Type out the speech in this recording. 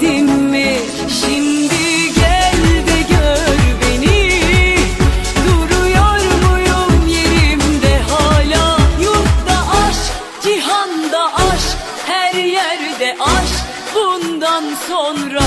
demedim mi? Şimdi gel de gör beni. Duruyor muyum yerimde? Hala Yurtta aşk, cihanda aşk Her yerde aşk. Bundan sonra